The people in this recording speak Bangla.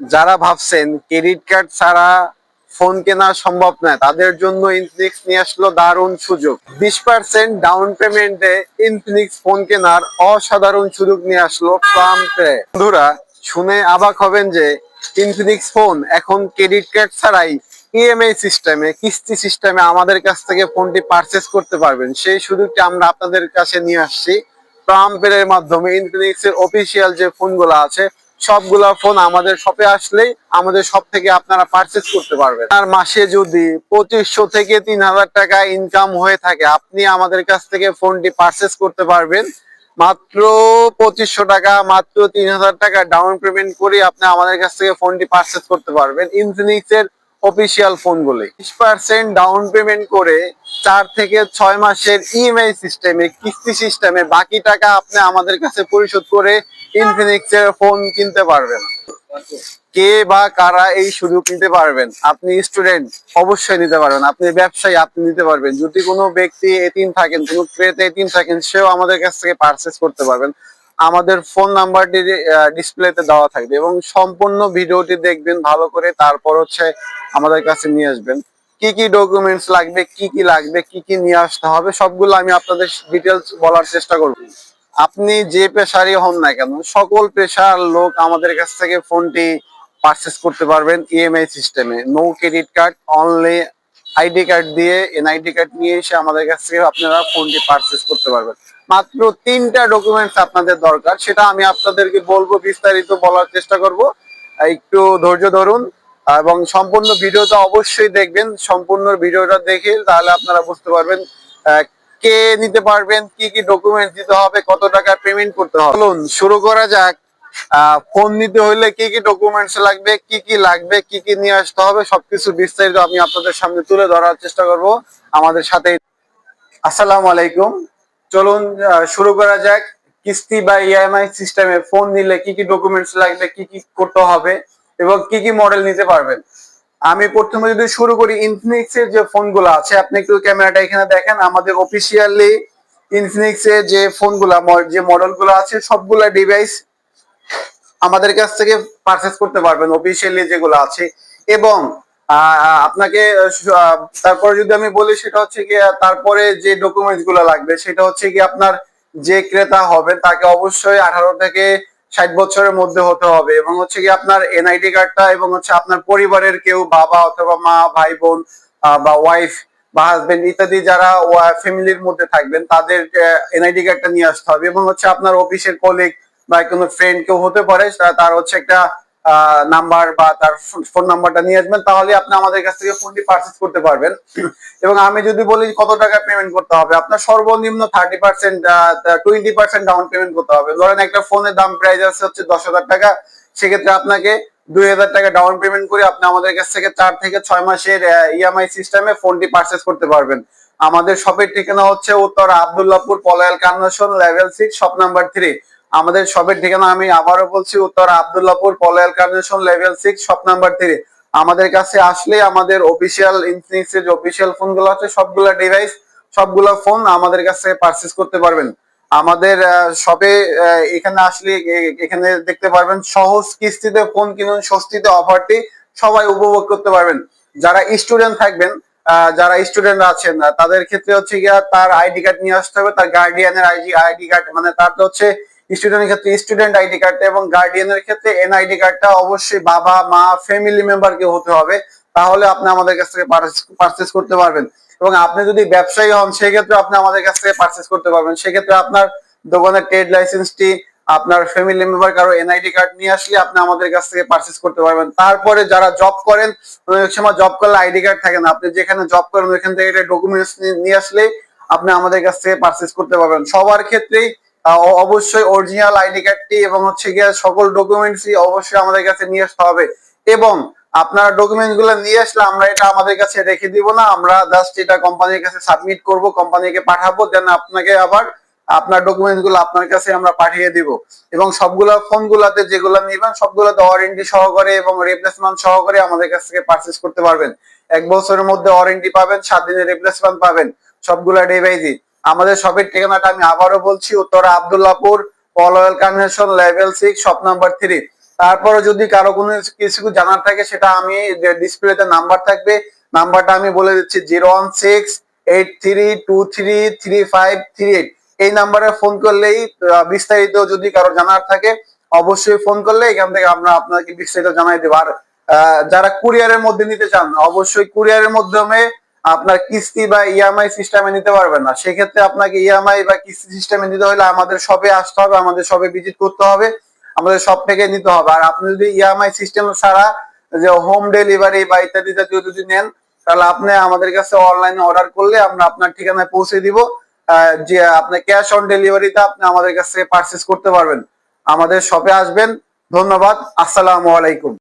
যারা ভাবছেন ক্রেডিট কার্ড ছাড়া ফোন কেনা সম্ভব নয়, তাদের জন্য ইনফিনিক্স নিয়ে আসলো দারুণ সুযোগ। বিশ পার্সেন্ট ডাউন পেমেন্টে ইনফিনিক্স ফোন কেনার অসাধারণ সুযোগ নিয়ে আসলো প্লাম্পে বন্ধুরা, শুনে অবাক হবেন যে ইনফিনিক্স ফোন এখন ক্রেডিট কার্ড ছাড়াই ইএমআই সিস্টেমে কিস্তি সিস্টেমে আমাদের কাছ থেকে ফোনটি পারচেস করতে পারবেন। সেই সুযোগটি আমরা আপনাদের কাছে নিয়ে আসছি। প্রাম্পের মাধ্যমে ইনফিনিক্স এর অফিসিয়াল যে ফোনগুলো আছে সবগুলা ফোন আমাদের শপে আসলেই আমাদের সব থেকে আপনারা পারচেস করতে পারবেন। আর মাসে যদি পঁচিশশো থেকে তিন হাজার টাকা ইনকাম হয়ে থাকে, আপনি আমাদের কাছ থেকে ফোনটি পারচেস করতে পারবেন। মাত্র পঁচিশশো টাকা, মাত্র তিন হাজার টাকা ডাউন পেমেন্ট করে আপনি আমাদের কাছ থেকে ফোনটি পারচেস করতে পারবেন। ইনফিনিক্স এর অফিসিয়াল ফোনগুলি বিশ পার্সেন্ট ডাউন পেমেন্ট করে চার থেকে ছয় মাসের ইএমআই সিস্টেমে কিস্তি সিস্টেমে বাকি টাকা আপনি আমাদের কাছে পরিশোধ করে ইনফিনিক্স এর ফোন কিনতে পারবেন। কে বা কারা এই সুযোগ নিতে পারবেন? আপনি স্টুডেন্ট অবশ্যই নিতে পারবেন। আপনি ব্যবসায়ী, আপনি নিতে পারবেন। যদি কোনো ব্যক্তি এতিম থাকেন, কোনো ক্রেতা এতিম থাকেন, সেও আমাদের কাছ থেকে পারচেস করতে পারবেন। আমাদের ফোন নাম্বারটি ডিসপ্লেতে দেওয়া থাকবে এবং সম্পূর্ণ ভিডিওটি দেখবেন ভালো করে, তারপর হচ্ছে আমাদের কাছে নিয়ে আসবেন। কি কি ডকুমেন্টস লাগবে, কি কি লাগবে, কি কি নিয়ে আসতে হবে, সবগুলো আমি আপনাদের ডিটেলস বলার চেষ্টা করব। আপনি যে পেশারই হন না কেন, সকল পেশার লোক আমাদের কাছ থেকে ফোনটি পারচেস করতে পারবেন ইএমআই সিস্টেমে no credit card only ID card দিয়ে, এনআইডি কার্ড নিয়ে এসে আমাদের কাছ থেকে আপনারা ফোনটি পারচেস করতে পারবেন। মাত্র তিনটা ডকুমেন্টস আপনাদের দরকার, সেটা আমি আপনাদেরকে বলব, বিস্তারিত বলার চেষ্টা করব। একটু ধৈর্য ধরুন, এবং সম্পূর্ণ ভিডিওটা অবশ্যই দেখবেন। সম্পূর্ণ ভিডিওটা দেখে তাহলে আপনারা বুঝতে পারবেন কে নিতে পারবেন, কি কি ডকুমেন্টস দিতে হবে, কত টাকা পেমেন্ট করতে হবে। চলুন, শুরু করা যাক। ফোন নিতে হলে কি কি ডকুমেন্টস লাগবে, কি কি লাগবে, কি কি নিয়ে আসতে হবে, সবকিছু বিস্তারিত আমি আপনাদের সামনে তুলে ধরার চেষ্টা করব আমাদের সাথে আসসালামু আলাইকুম। চলুন শুরু করা যাক। কিস্তি বা ইএমআই সিস্টেমে ফোন নিলে কি কি ডকুমেন্টস লাগবে, কি কি করতে হবে এবং কি কি মডেল নিতে পারবেন? আমি প্রথমে যদি শুরু করি ইনফিনিক্স এর যে ফোনগুলো আছে, আপনি একটু ক্যামেরাটা এখানে দেখেন। আমাদের অফিসিয়ালি ইনফিনিক্স এর যে ফোনগুলা, যে মডেলগুলো আছে, সবগুলা ডিভাইস আমাদের কাছ থেকে পারচেস করতে পারবেন অফিসিয়ালি যেগুলো আছে। এবং আপনাকে তারপরে যদি আমি বলি সেটা হচ্ছে কি তারপরে যে ডকুমেন্টসগুলো লাগবে, সেটা হচ্ছে কি আপনার যে ক্রেতা হবে, তাকে অবশ্যই আঠারো থেকে ষাট বছরের মধ্যে হতে হবে। এবং হচ্ছে কি আপনার এনআইডি কার্ডটা এবং হচ্ছে আপনার পরিবারের কেউ বাবা অথবা মা, ভাই, বোন বা ওয়াইফ বা হাজবেন্ড ইত্যাদি যারা ফ্যামিলির মধ্যে থাকবেন, তাদের এনআইডি কার্ডটা নিয়ে আসতে হবে। এবং হচ্ছে আপনার অফিসের কলিগ বা কোনো ফ্রেন্ড কেউ হতে পারে তার হচ্ছে একটা নাম্বার বা তার ফোন নাম্বারটা নিয়ে আসবেন, তাহলে আপনি আমাদের কাছ থেকে ফোনটি পারচেস করতে পারবেন। এবং আমি যদি বলি কত টাকা পেমেন্ট করতে হবে, আপনার সর্বনিম্ন thirty percent twenty percent down payment করতে হবে। ধরেন একটা ফোনের দাম প্রাইস আছে হচ্ছে দশ হাজার টাকা, সেক্ষেত্রে আপনাকে দুই হাজার টাকা ডাউন পেমেন্ট করে আপনি আমাদের কাছ থেকে চার থেকে ছয় মাসের ইএমআই সিস্টেমে ফোনটি পারচেস করতে পারবেন। আমাদের শপের ঠিকানা হচ্ছে উত্তর Abdullahpur, Polwel, Carnation level six shop number three আমাদের সবের ঠিকানা আমি আবারও বলছি, উত্তর Abdullahpur Polwel Carnation level six shop number three আমাদের কাছে আসলে আমাদের অফিসিয়াল ইনফিনিক্স এর অফিসিয়াল ফোনগুলো আছে, সবগুলা ডিভাইস সবগুলা ফোন আমাদের কাছে পারচেস করতে পারবেন। আমাদের শপে এখানে আসলে এখানে দেখতে পারবেন সহজ কিস্তিতে ফোন কিনুন, স্বস্তিতে অফারটি সবাই উপভোগ করতে পারবেন। যারা স্টুডেন্ট থাকবেন যারা স্টুডেন্ট আছেন, তাদের ক্ষেত্রে হচ্ছে গিয়া তার আইডি কার্ড নিয়ে আসতে হবে, তার গার্ডিয়ানের আইডি আইডি কার্ড মানে তার হচ্ছে স্টুডেন্টের ক্ষেত্রে স্টুডেন্ট আইডি কার্ডটা এবং গার্ডিয়ানের ক্ষেত্রে এনআইডি কার্ডটা অবশ্যই বাবা, মা ফ্যামিলি মেম্বার কে হতে হবে। তাহলে আপনি আমাদের কাছ থেকে পারচেস করতে পারবেন। এবং আপনি যদি ব্যবসায়ী হন, সেক্ষেত্রে আপনি আমাদের কাছ থেকে পারচেস করতে পারবেন। সেক্ষেত্রে আপনার দোকানের ট্রেড লাইসেন্সটি আপনার ফ্যামিলি মেম্বার কারও এনআইডি কার্ড নিয়ে আসলে আপনি আমাদের কাছ থেকে পারচেস করতে পারবেন। তারপরে যারা জব করেন অনেক সময় জব করলে আইডি কার্ড থাকে না। আপনি যেখানে জব করেন, ওইখান থেকে ডকুমেন্টস নিয়ে আসলে আপনি আমাদের কাছ থেকে পারচেস করতে পারবেন। সবার ক্ষেত্রেই অবশ্যই অরিজিনাল আইডি কার্ডটি এবং হচ্ছে গিয়ে সকল ডকুমেন্টসই অবশ্যই আমাদের কাছে নিয়ে আসতে হবে। এবং আপনার ডকুমেন্টগুলো নিয়ে আসলে আমরা এটা আমাদের কাছে রেখে দিব না। আমরা জাস্ট এটা কোম্পানির কাছে সাবমিট করব কোম্পানিকে পাঠাবো দেন আপনাকে আবার আপনার ডকুমেন্টগুলো আপনার কাছে আমরা পাঠিয়ে দিব। এবং সবগুলো ফোন গুলাতে যেগুলো নিবেন, সবগুলোতে ওয়ারেন্টি সহকারে এবং রিপ্লেসমেন্ট সহকারে আমাদের কাছ থেকে পারচেস করতে পারবেন। এক বছরের মধ্যে ওয়ারেন্টি পাবেন, সাত দিনের রিপ্লেসমেন্ট পাবেন। সবগুলা ডিভাইসই আমাদের শপের ঠিকানাটা আমি আবারও বলছি, Uttara Abdullahpur Polwel convention level six shop number three তারপরে যদি কারও কোনো কিছু জানার থাকে, সেটা আমি ডিসপ্লেতে নাম্বার থাকবে নাম্বারটা আমি বলে দিচ্ছি zero one six eight three two three three five three eight এই নাম্বারে ফোন করলেই বিস্তারিত যদি কারও জানার থাকে, অবশ্যই ফোন করলে এখান থেকে আমরা আপনাকে বিস্তারিত জানাই দেবো। আর যারা কুরিয়ারের মধ্যে নিতে চান, অবশ্যই কুরিয়ারের মাধ্যমে আপনার কিস্তি বা ইএমআই সিস্টেমে নিতে পারবেন না। সেক্ষেত্রে আপনাকে ইএমআই বা কিস্তি সিস্টেমে নিতে হলে আমাদের শপে আসতে হবে, আমাদের শপে ভিজিট করতে হবে, আমাদের শপ থেকে নিতে হবে। আর আপনি যদি ইএমআই সিস্টেম ছাড়া যে হোম ডেলিভারি বা ইত্যাদি জাতীয় যদি নেন, তাহলে আপনি আমাদের কাছে অনলাইনে অর্ডার করলে আমরা আপনার ঠিকানায় পৌঁছে দিব। যে আপনি ক্যাশ অন ডেলিভারিতে আপনি আমাদের কাছ পারচেস করতে পারবেন। আমাদের শপে আসবেন। ধন্যবাদ। আসসালামু আলাইকুম।